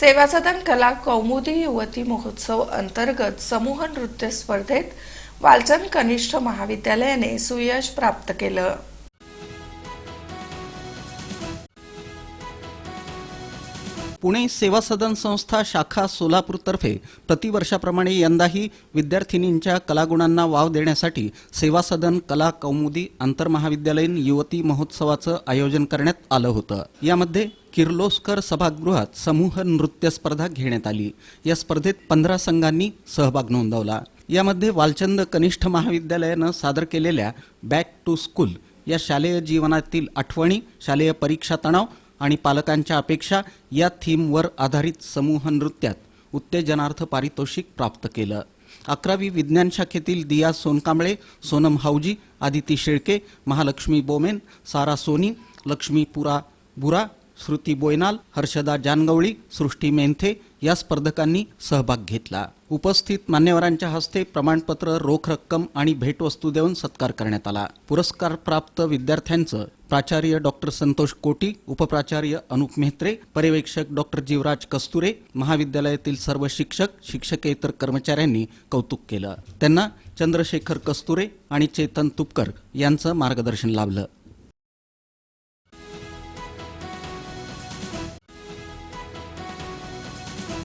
सेवा सदन कला कौमुदी युवती महोत्सव अंतर्गत समूह नृत्य स्पर्धेत वालचंद कनिष्ठ महाविद्यालयाने सुयश प्राप्त केलं. पुणे सेवा सदन संस्था शाखा सोलापूरतर्फे प्रतिवर्षाप्रमाणे यंदाही विद्यार्थिनींच्या कलागुणांना वाव देण्यासाठी सेवा सदन कला कौमुदी आंतरमहाविद्यालयीन युवती महोत्सवाचं आयोजन करण्यात आलं होतं. यामध्ये किर्लोस्कर सभागृहात समूह नृत्य स्पर्धा घेण्यात आली. या स्पर्धेत पंधरा संघांनी सहभाग नोंदवला. यामध्ये वालचंद कनिष्ठ महाविद्यालयानं सादर केलेल्या बॅक टू स्कूल या शालेय जीवनातील आठवणी शालेय परीक्षा तणाव आणि पालकांच्या अपेक्षा या थीमवर आधारित समूह नृत्यात उत्तेजनार्थ पारितोषिक प्राप्त केलं. अकरावी विज्ञान शाखेतील दिया सोनकांबळे सोनम हाऊजी आदिती शेळके महालक्ष्मी बोमेन सारा सोनी लक्ष्मी पुरा बुरा श्रुती बोयनाल हर्षदा जानगवळी सृष्टी मेंथे या स्पर्धकांनी सहभाग घेतला. उपस्थित मान्यवरांच्या हस्ते प्रमाणपत्र रोख रक्कम आणि भेटवस्तू देऊन सत्कार करण्यात आला. पुरस्कार प्राप्त विद्यार्थ्यांचं प्राचार्य डॉक्टर संतोष कोटी उपप्राचार्य अनुप मेहत्रे पर्यवेक्षक डॉक्टर जीवराज कस्तुरे महाविद्यालयातील सर्व शिक्षक शिक्षकेतर कर्मचाऱ्यांनी कौतुक केलं. त्यांना चंद्रशेखर कस्तुरे आणि चेतन तुपकर यांचं मार्गदर्शन लाभलं.